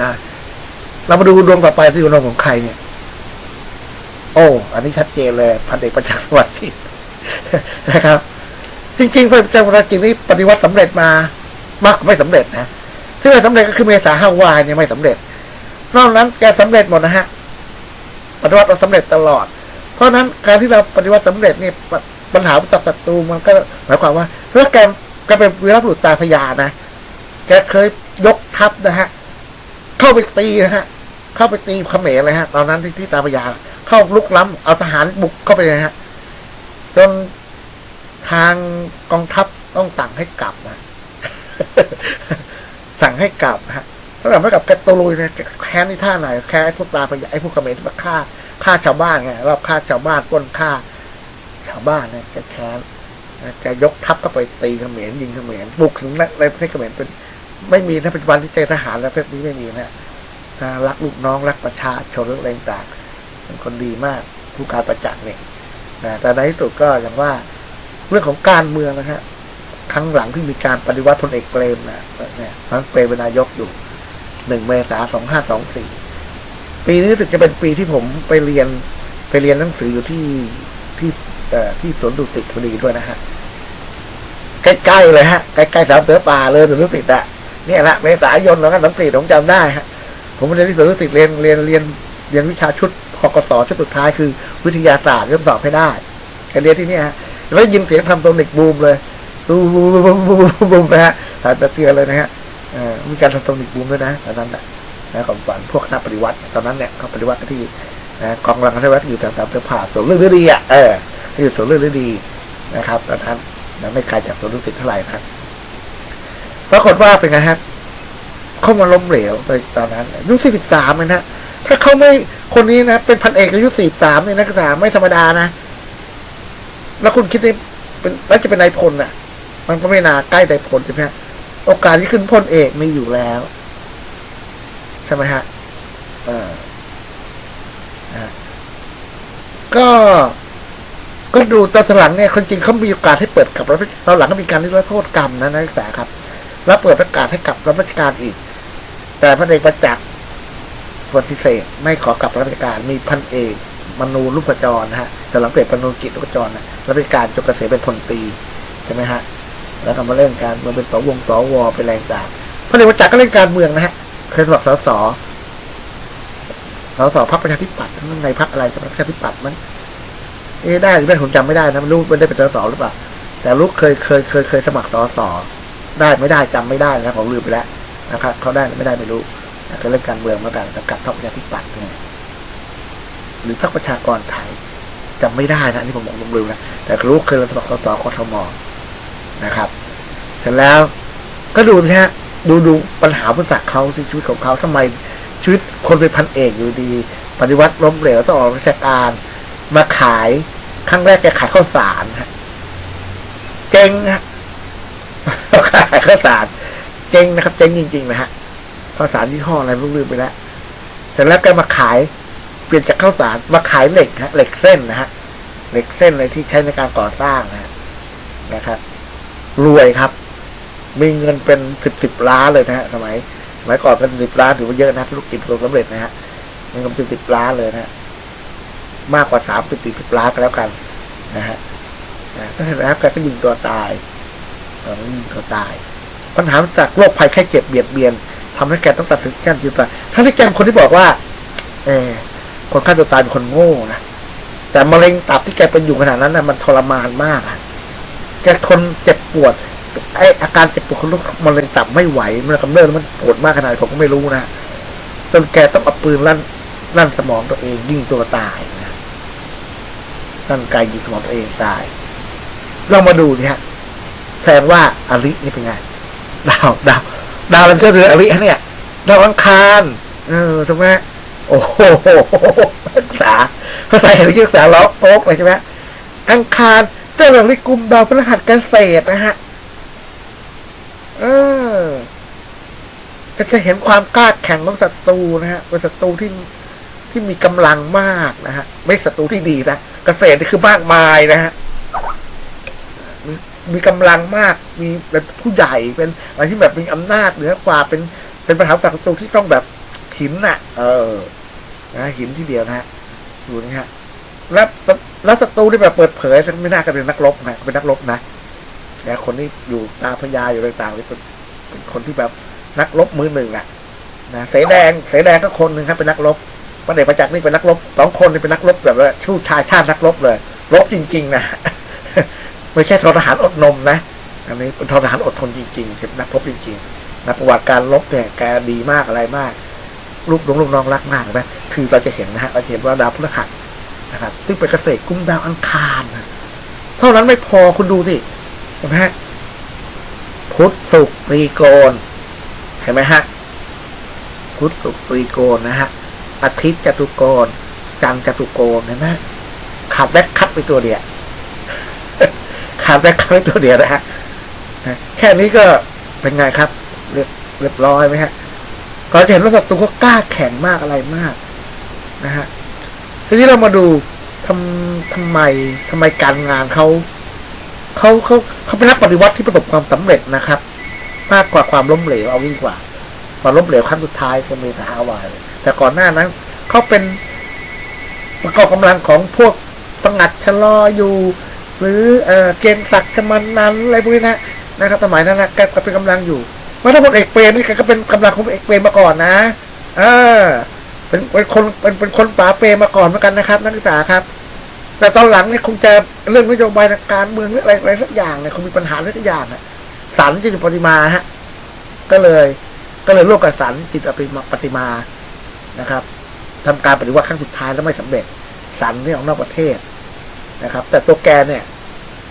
นะเรามาดูดวงต่อไปที่ดวงของใครเนี่ย โอ้ อันนี้ชัดเจนเลย พันเอกประจักษ์วัดที่นะครับ จริงๆพระเจ้าประจิตนี่ปฏิวัติสำเร็จมามากกว่าไม่สำเร็จนะที่ไม่สำเร็จก็คือเมษาห้าวายเนี่ยไม่สำเร็จ นอกนั้นแกสำเร็จหมดนะฮะ ปฏิวัติเราสำเร็จตลอด เพราะฉะนั้นการที่เราปฏิวัติสำเร็จเนี่ยปัญหาตัดศัตรูมันก็หมายความว่าเพราะแกแกเป็นวีรบุรุษตาพยานะ แกเคยยกทัพนะฮะ เข้าไปตีนะฮะ เข้าไปตีเขมรเลยฮะ ตอนนั้นที่ที่ตาพยา เข้าลุกล้ำเอาทหารบุกเข้าไปเลยฮะ จนทางกองทัพต้องสั่งให้กลับนะสั่งให้กลับนะฮะถ้าเกิดไม่กลับแกตวลุยเนี่ยแค้นที่ท่าไหนแค้นพวกตาพยาไอ้พวกเขมรที่มาฆ่าฆ่าชาวบ้านไงรอบฆ่าชาวบ้านปล้นฆ่า ชาวบ้านเนี่ยแกแค้นนะยกทัพเข้าไปตีเขมรยิงเขมรบุกถึงในประเทศเขมรเป็น ไม่มีนะปัจจุบันที่เจทหารแล้วเภทนี้ไม่มีนะรักลูกน้องรักประชาชนรักอะไรต่างเป็นคนดีมากผู้การประจักษ์เนี่ยนะแต่ในที่สุดก็อย่างว่า เรื่องของการเมืองนะฮะครั้งหลังที่มีการปฏิวัติพลเอกเปรมนะเนี่ยตอนเปรมเป็นนายกอยู่หนึ่งเมษาสองห้าสองสี่ปีนี้สึกจะเป็นปีที่ผมไปเรียนไปเรียนหนังสืออยู่ที่ที่เอ่อที่สวนดุสิตพอดีด้วยนะฮะใกล้ๆเลยฮะใกล้ๆสามเสือป่าเลยสวนดุสิตอะ เนี่ยละเมษายนแล้วก็สองสี่ผมจำได้ฮะผมเรียนที่สวนดุสิตเรียนเรียนเรียนเรียนวิชาชุดพกสชุดสุดท้ายคือ วิทยาศาสตร์เริ่มสอบให้ได้ไปเรียนที่นี่ฮะแล้วยินเสียงทำโทนิกบูมเลยบูมบูมบูมบูมนะฮะสารตะเทือเลยนะฮะอ่อมีการทำโทนิกบูมด้วยนะตอนนั้นนะนะของฝันพวกนักปฏิวัติ ตอนนั้นเนี่ยเขาปฏิวัติที่นะกองกำลังปฏิวัติอยู่แถวๆเสือผ่าสวนเรื่องฤดีอะเอออยู่สวนเรื่องฤดีนะครับตอนนั้นไม่ไกลจากสวนดุสิเท่าไหร่นะ ปรากฏว่าเป็นไงฮะเข้ามาล้มเหลวในตอนนั้นอายุสี่สิบสามเลยนะถ้าเขาไม่คนนี้นะเป็นพันเอกอายุสี่สามเนี่ยนักศึกษาไม่ธรรมดานะแล้วคุณคิดว่าเป็นแล้วจะเป็นนายพลน่ะ มันก็ไม่นาใกล้นายพลใช่ไหมฮะโอกาสที่ขึ้นพลเอกมีอยู่แล้วใช่ไหมฮะเออก็ก็ดูตอนหลังเนี่ยคนจริงเขามีโอกาสให้เปิดกับรับตอนหลังก็มีการนิรโทษกรรมนะนักศึกษาครับ แล้วเปิดประกาศให้กลับรับราชการอีก แต่พระเอกประจักษ์ปฏิเสธไม่ขอกลับรับราชการมีพันเอกมนูลูกจรนะฮะสำหรับเปลี่ยนปนูกิจลูกจรนะรับราชการจนเกษียณเป็นพลตรีใช่ไหมฮะ แล้วก็มาเล่นการมาเป็นสวงสวเป็นแรงต่างพระเอกประจักษ์ก็เล่นการเมืองนะฮะเคยสมัครสสสสพรรคประชาธิปัตย์ทั้งในพรรคอะไรสมัคประชาธิปัตย์มั้งเอ๊ได้หรือไม่ผมจำไม่ได้นะไม่รู้ไม่ได้เป็นสสหรือเปล่าแต่รู้เคยเคยเคยเคยสมัครสส ได้ไม่ได้จำไม่ได้นะผมลืมไปแล้วนะครับเขาได้หรือไม่ได้ไม่รู้นะก็เรื่องการเมืองมากันกับพรรคประชาธิปัตย์เนี่ยหรือพรรคประชากรไทยจำไม่ได้นะนี่ผมบอกลืมนะแต่รู้เคยสมัครสสกทมนะครับ เสร็จแล้วก็ดูนะฮะดูดูปัญหาพุทธศักดิ์เขาสิชีวิตของเขาทำไมชีวิตคนเป็นพันเอกอยู่ดี ปฏิวัติล้มเหลวต้องออกราชการ มาขายครั้งแรกแกขายข้าวสารฮะเจ๊งฮะ ขายข้าวสารเจ๊งนะครับ เจ๊งจริง ๆ นะฮะข้าวสารยี่ห้ออะไรลืมไปแล้วเสร็จแล้วแกมาขายเปลี่ยนจากข้าวสารมาขายเหล็กฮะเหล็กเส้นนะฮะเหล็กเส้นอะไรที่ใช้ในการก่อสร้างนะฮะนะครับ รวยครับ มีเงินเป็นสิบสิบล้านเลยนะฮะสมัยสมัยก่อนเป็นสิบล้านถือว่าเยอะนะธุรกิจประสบความสำเร็จนะฮะเงินเป็นสิบล้านเลยนะฮะมากกว่าสามสิบสี่สิบล้านก็แล้วกัน นะฮะนะก็เห็นแล้วแกก็ยิงตัวตาย เออยิงตัวตาย ปัญหาจากโรคภัยไข้เจ็บเบียดเบียนทำให้แกต้องตัดสินใจยิงตัวตายทั้งที่แกเป็นคนที่บอกว่า เออคนฆ่าตัวตายเป็นคนโง่นะแต่มะเร็งตับที่แกเป็นอยู่ขนาดนั้นนะมันทรมานมากอะแกทนเจ็บปวดไออาการเจ็บปวดของโรคมะเร็งตับไม่ไหวมันกำเริบมันปวดมากขนาดไหนผมก็ไม่รู้นะจนแกต้องเอาปืนลั่นลั่นสมองตัวเองยิงตัวตายนะร่างกายยิงสมองตัวเองตายเรามาดูสิฮะ แสดงว่าอรินี่เป็นไง ดาวดาวดาวมันก็เรืออริเนี่ยดาวอังคารเออถูกไหมโอ้โหภาษาภาษาเห็นที่ภาษาล้อโอ๊กเลยใช่ไหมอังคารเจ้าแบบในกลุ่มดาวพฤหัสเกษตรนะฮะเออก็จะเห็นความกล้าแข่งของศัตรูนะฮะเป็นศัตรูที่ที่มีกำลังมากนะฮะไม่ศัตรูที่ดีนะเกษตรนี่คือมากมายนะฮะ มีมีกำลังมาก มีเป็นผู้ใหญ่เป็นอะไรที่แบบมีอำนาจเหนือกว่าเป็นเป็นปัญหาศัตรูที่ต้องแบบหินน่ะ เออนะหินที่เดียวนะฮะดูนี่ฮะแล้วแล้วศัตรูที่แบบเปิดเผยไม่น่าจะเป็นนักรบนะเป็นนักรบนะแต่คนที่อยู่ตาพญาอยู่ต่างๆนี่เป็นเป็นคนที่แบบนักรบมือหนึ่งอะนะเสแดงเสแดงก็คนหนึ่งครับเป็นนักรบพระเดชประจักษ์นี่เป็นนักรบสองคนนี่เป็นนักรบแบบว่าชู้ชายชาตินักรบเลย รบจริง ๆ นะ ไม่ใช่ททหารอดนมนะ อันนี้เป็นทหารอดทนจริงๆเป็นนักรบจริงๆนักประวัติการรบเนี่ยแกดีมากอะไรมาก ลูกน้องลูกน้องรักมากนะคือเราจะเห็นนะฮะเราเห็นว่าดาวพฤหัสนะครับ ซึ่งเป็นเกษตรกุมดาวอังคารนะเท่านั้นไม่พอคุณดูสิเห็นไหมฮะพุทธศุกร์ตรีโกณเห็นไหมฮะพุทธศุกร์ตรีโกณนะฮะอาทิตย์จตุโกณจันทร์จตุโกณเห็นไหมขาดแบ็คคัดไปตัวเดียว ขาดแบ็คคัดไปตัวเดียวนะฮะแค่นี้ก็เป็นไงครับ เรียบเรียบร้อยไหมฮะเราจะเห็นว่าศัตรูก็กล้าแข่งมากอะไรมาก นะฮะทีนี้เรามาดูทำทำไมทำไมการงานเขาเขาเขาเขาเป็นนักปฏิวัติที่ประสบความสำเร็จนะครับ มากกว่าความล้มเหลวเอายิ่งกว่าความล้มเหลวครั้งสุดท้ายคือเมทาฮาวายแต่ก่อนหน้านั้นเขาเป็นประกอบกำลังของพวกสงัดชะลออยู่ หรือเออเกณฑ์ศักดิ์ชมันนันอะไรพวกนี้นะนะครับสมัยนั้นนะแกก็เป็นกำลังอยู่มื่อถ้าพลเอกเปรมนี่แกก็เป็นกำลังของเอกเปรมมาก่อนนะเออเป็นเป็นคนเป็นเป็นคนป่าเปรมมาก่อนเหมือนกันนะครับ นักศึกษาครับ แต่ตอนหลังเนี่ยคงจะเรื่องนโยบายาการเมืองหรืออะไรอะไรสักอย่างเนี่ยคงมีปัญหาอะไรสักอย่างอะสันจิตปฏิมาฮะ ก็เลย ก็เลยร่วมกับสันจิตปฏิมาปฏิมานะครับทำการปฏิวัติครั้งสุดท้ายแล้วไม่สำเร็จสันเนี่ยออกนอกประเทศ นะครับ แต่ตัวแกเนี่ย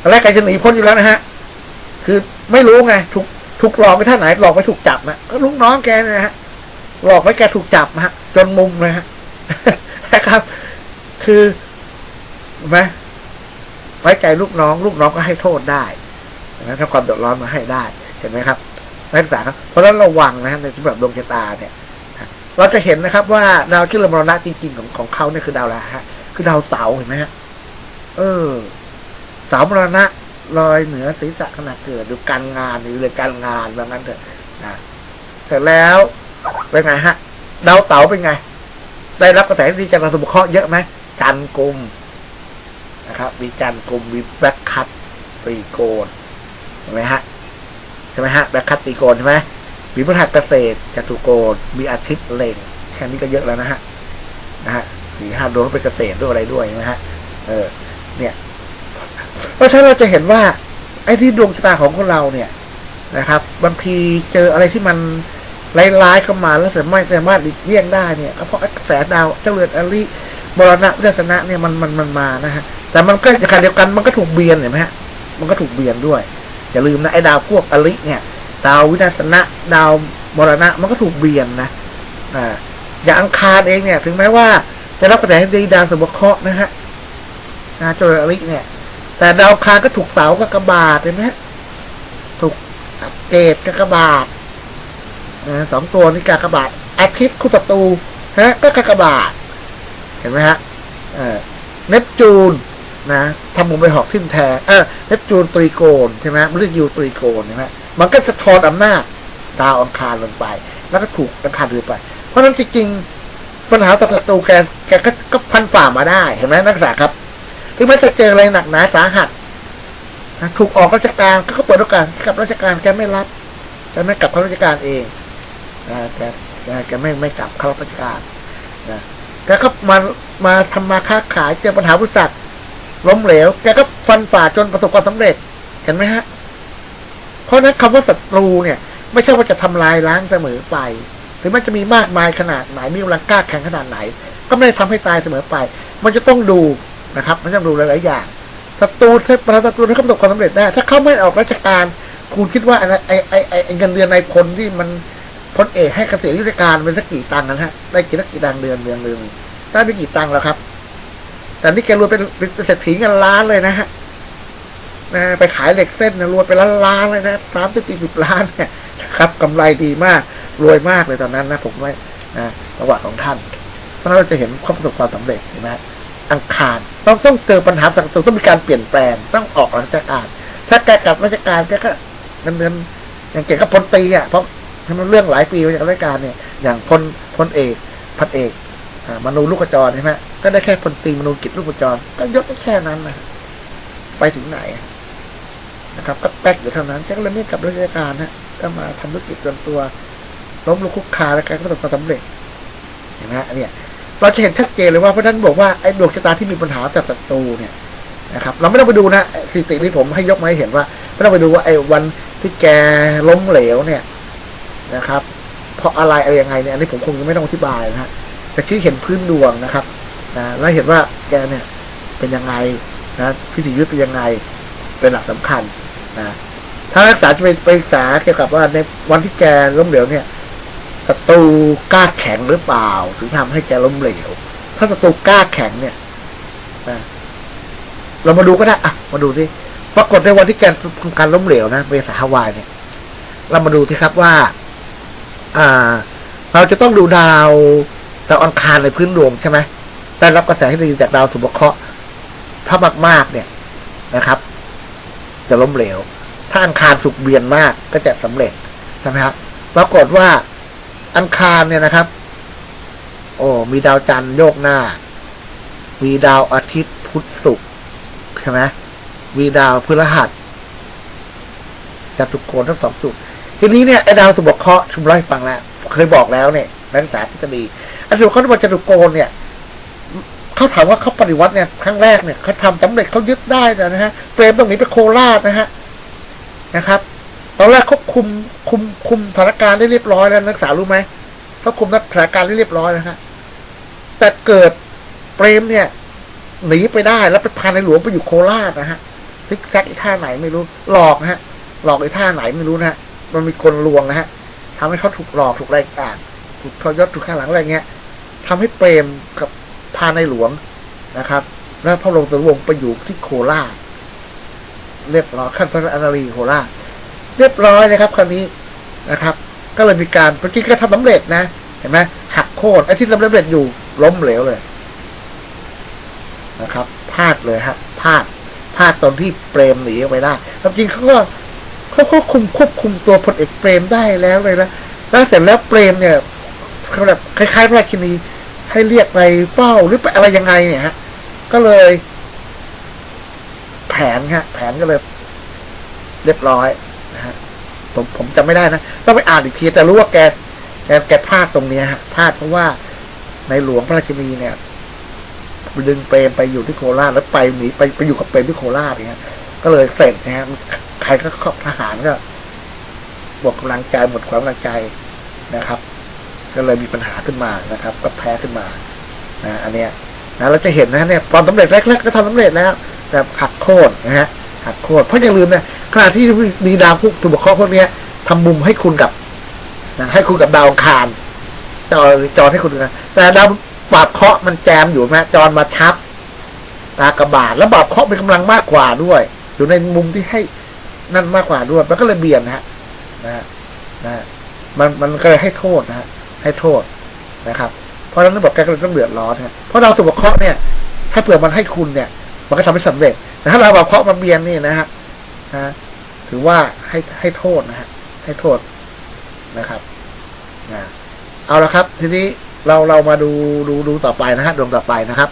ตอนแรกแกจะหนีพ้นอยู่แล้วนะฮะ คือไม่รู้ไงถูกถูกหลอกไปท่าไหนหลอกไปถูกจับนะก็ลูกน้องแกนะฮะ หลอกไว้แกถูกจับนะฮะ จนมุมเลยฮะนะครับ คือเห็นไหมไว้ใจลูกน้อง ลูกน้องก็ให้โทษได้นะถ้าความเดือดร้อนมาให้ได้เห็นไหมครับนักศึกษาครับเพราะฉะนั้นระวังนะฮะในสำหรับดวงชะตาเนี่ยเราจะเห็นนะครับว่าดาวที่เรือนมรณะจริงๆของของเขาเนี่ยคือดาวอะไรฮะ คือดาวเสาเห็นไหมฮะ เออ สามรณะลอยเหนือศีรษะขณะเกิดดูการงานหรือเรื่องการงานว่างั้นเถอะนะเสร็จแล้วเป็นไงฮะดาวเสาเป็นไง ได้รับกระแสที่จากการสมเคราะห์เยอะไหมจันทร์กลุ่มนะครับ มีจันทร์กลุ่มมีแบ็คคัตตีโกนเห็นไหมฮะใช่ไหมฮะแบ็คคัตตีโกนใช่ไหมมีพฤหัสเกษตรจตุโกนมีอาทิตย์เล็งแค่นี้ก็เยอะแล้วนะฮะนะฮะสี่ห้าดวงเป็นเกษตรด้วยอะไรด้วยนะฮะ เออ เนี่ย เพราะฉะนั้นเราจะเห็นว่า ไอ้ที่ดวงชะตาของคนเราเนี่ยนะครับบางทีเจออะไรที่มันร้ายๆเข้ามาแล้วแต่ไม่สามารถหลีกเลี่ยงได้เนี่ยเพราะกระแสดาวเจ้าเรือนอริมรณะวิทยนะเนี่ยมันมันมันมานะฮะแต่มันก็จะขณะเดียวกันมันก็ถูกเบียนเห็นไหมฮะมันก็ถูกเบียนด้วย อย่าลืมนะไอ้ดาวพวกอริเนี่ยดาววินาศนะดาวมรณะมันก็ถูกเบียนนะอ่าอย่างอังคารเองเนี่ย ถึงแม้ว่าจะรับกระแสดีดาวสมบเคราะห์นะฮะ นะเจ้าเรือริเนี่ย แต่ดาวคารก็ถูกเสากับกระบาดเห็นไหมถูกเกตกับกระบาดนะสองตัวนี่กากบาทอาทิตย์คู่ศัตรูฮะก็กากบาทเห็นไหมฮะเออเนปจูนนะทำมุมไปหอกทิ่มแทงเออเนปจูนตรีโกนใช่ไหมมันเรียกยูตรีโกนใช่ไหมมันก็จะทอนอำนาจดาวอังคารลงไป แล้วก็ถูกอังคารดือไป เพราะนั้นจริงๆปัญหาต่อศัตรูแกแกก็ก็พันฝ่ามาได้เห็นไหมนักศึกษาครับ ถึงแม้จะเจออะไรหนักหนาสาหัสถูกออกราชการก็ก็เปิดโอกาสกับราชการแกไม่รับแกไม่กลับเข้าราชการเองแกแกแกไม่ไม่กลับเข้าราชการนะแกก็มามาทำมาค้าขายเจอปัญหาบริษัทล้มเหลว แกก็ฟันฝ่าจนประสบความสำเร็จเห็นไหมฮะ เพราะนั้นคำว่าศัตรูเนี่ย ไม่ใช่ว่าจะทำลายล้างเสมอไป ถึงมันจะมีมากมายขนาดไหนมีกำลังกล้าแข่งขนาดไหน ก็ไม่ได้ทำให้ตายเสมอไป มันจะต้องดู นะครับมันต้องดูหลายๆอย่างศัตรูถ้าประศัตรูที่เขาประสบความสำเร็จได้ ถ้าเขาไม่ออกราชการ คุณคิดว่าไอ้ไอ้ไอ้ไอ้เงินเดือนในายพลที่มันพลเอกให้เกษียณราชการเป็นสักกี่ตังค์นะฮะได้กี่สักกี่ตังค์เดือนเดือนหนึ่งได้ไม่กี่ตังค์แล้วครับ แต่นี่แกรวยเป็นเป็นเศรษฐีเงินล้านเลยนะฮะนะไปขายเหล็กเส้นนะรวยไปล้านล้านเลยนะสามสิบสี่สิบล้านเนี่ยครับกำไรดีมากรวยมากเลยตอนนั้นนะผมว่านะประวัติของท่าน เพราะนั้นเราจะเห็นความประสบความสำเร็จเห็นไหม อังคารต้องต้องเจอปัญหาสังคมต้องมีการเปลี่ยนแปลงต้องออกราชการถ้าแกกลับราชการแกก็เงินเดือนอย่างเก่งก็พลตีอะเพราะทำเรื่องหลายปีมาจากราชการเนี่ย อย่างพลพลเอกพันเอกอ่ามนูลูกกระจรใช่ไหมก็ได้แค่พลตีมนูกิจลูกกระจรก็ยศได้แค่นั้นนะไปถึงไหนนะครับ ก็แป๊กอยู่เท่านั้นแกก็เลยไม่กลับราชการนะก็มาทำธุรกิจส่วนตัวล้มลุกคุกคาแล้วแกก็ประสบความสำเร็จเห็นไหมเนี้ย เราจะเห็นชัดเจนเลยว่าเพราะนั้นบอกว่าไอ้ดวงชะตาที่มีปัญหาจากศัตรูเนี่ยนะครับ เราไม่ต้องไปดูนะสถิติที่ผมให้ยกมาให้เห็นว่าไม่ต้องไปดูว่าไอ้วันที่แกล้มเหลวเนี่ยนะครับ เพราะอะไรอะไรยังไงเนี่ยอันนี้ผมคงจะไม่ต้องอธิบายนะฮะแต่ที่เห็นพื้นดวงนะครับนะแล้วเห็นว่าแกเนี่ยเป็นยังไงนะพิธียุทธเป็นยังไงเป็นหลักสำคัญนะถ้านักศึกษาจะไปไปศึกษาเกี่ยวกับว่าในวันที่แกล้มเหลวเนี่ย ศัตรูกล้าแข็งหรือเปล่า ถึงทำให้แกล้มเหลว ถ้าศัตรูกล้าแข็งเนี่ยเรามาดูก็ได้อะมาดูสิปรากฏในวันที่แกทำการล้มเหลวนะเมษาฮาวายเนี่ย เรามาดูสิครับว่า อ่า เราจะต้องดูดาวดาวอังคารในพื้นดวงใช่ไหมได้รับกระแสที่ดีจากดาวสุภเคราะห์ถ้ามากๆเนี่ยนะครับ จะล้มเหลว ถ้าอังคารสุกเบียนมากก็จะสำเร็จใช่ไหมครับปรากฏว่า อังคารเนี่ยนะครับ โอ้ มีดาวจันทร์โยกหน้า มีดาวอาทิตย์พุธศุกร์ใช่ไหมมีดาวพฤหัสจตุโกณทั้งสองจุด ทีนี้เนี่ยไอ้ดาวสุบเคราะห์ชุมเล่าให้ฟังแล้วเคยบอกแล้วเนี่ยนักศึกษาทฤษฎีไอ้สุบเคราะห์ที่ว่าจตุโกณเนี่ยเขาถามว่าเขาปฏิวัติเนี่ยครั้งแรกเนี่ยเขาทำสำเร็จเขายึดได้นะฮะเฟรมตรงนี้ไปโคราชนะฮะนะครับ ตอนแรกเขาคุมคุมคุมสถานการณ์ได้เรียบร้อยแล้วนักศึกษารู้ไหมเขาคุมสถานการณ์ได้เรียบร้อยนะฮะแต่เกิดเฟรมเนี่ยหนีไปได้แล้วไปพาในหลวงไปอยู่โคราชนะฮะซิกแซกอีท่าไหนไม่รู้ หลอกนะฮะ หลอกอีท่าไหนไม่รู้นะฮะ มันมีคนลวงนะฮะทำให้เขาถูกหลอกถูกอะไรต่างถูกทรยศถูกข้างหลังอะไรเงี้ยทำให้เปรมกับพาในหลวงนะครับ แล้วพระบรมสุวงไปอยู่ที่โคราชเรียบร้อยขั้นตอนอนารีโคราช เรียบร้อยนะครับคราวนี้นะครับ ก็เลยมีการเมื่อกี้ก็ทำสำเร็จนะเห็นไหมหักโค่นไอ้ที่สำเร็จอยู่ล้มเหลวเลยนะครับพลาดเลยฮะพลาดพลาดตอนที่เปรมหนีออกไปได้ความจริงเขาก็เขาควบคุมควบคุมตัวพลเอกเปรมได้แล้วเลยนะแล้วเสร็จแล้วเปรมเนี่ยเขาแบบคล้ายๆพระคินีให้เรียกไปเฝ้าหรือไปอะไรยังไงเนี่ยฮะ ก็เลย แผนฮะแผนก็เลย เรียบร้อย ผมผมจำไม่ได้นะต้องไปอ่านอีกทีแต่รู้ว่าแกแกแกพลาดตรงเนี้ยฮะพลาดเพราะว่าในหลวงพระราชินีเนี่ยดึงเปรมไปอยู่ที่โคราชแล้วไปหนีไปไปอยู่กับเปรมที่โคราชเนี่ยก็เลยเสร็จนะฮะใครก็เข้าทหารก็หมดกำลังใจหมดความกำลังใจนะครับ ก็เลยมีปัญหาขึ้นมานะครับ ก็แพ้ขึ้นมานะอันเนี้ยนะเราจะเห็นนะเนี่ยความสำเร็จแรกๆก็ทำสำเร็จแล้ว แต่หักโค่นนะฮะหักโค่นเพราะอย่าลืมนะ ขณะที่มีดาวพวกตัวบุคคลพวกนี้ยทำมุมให้คุณกับนะให้คุณกับดาวอังคารจอจอให้คุณนะแต่ดาวบาปเคราะห์มันแจมอยู่นะจรมาทับตากระบาดแล้วบาปเคราะห์เป็นกำลังมากกว่าด้วย อยู่ในมุมที่ให้นั่นมากกว่าด้วยมันก็เลยเบี่ยนนะฮะนะฮะนะมันมันก็เลยให้โทษนะฮะให้โทษนะครับเพราะฉะนั้นบอกแกก็เลยต้องเดือดร้อนฮะเพราะเราสุบเคราะห์เนี่ย ถ้าเผื่อมันให้คุณเนี่ย มันก็ทำให้สำเร็จแต่ถ้าเราบาปเคราะห์มันเบี่ยนนี่นะฮะ นะถือว่าให้ให้โทษนะฮะให้โทษนะครับนะเอาละครับ ทีนี้เราเรามาดูดูดูต่อไปนะฮะดวงต่อไปนะครับ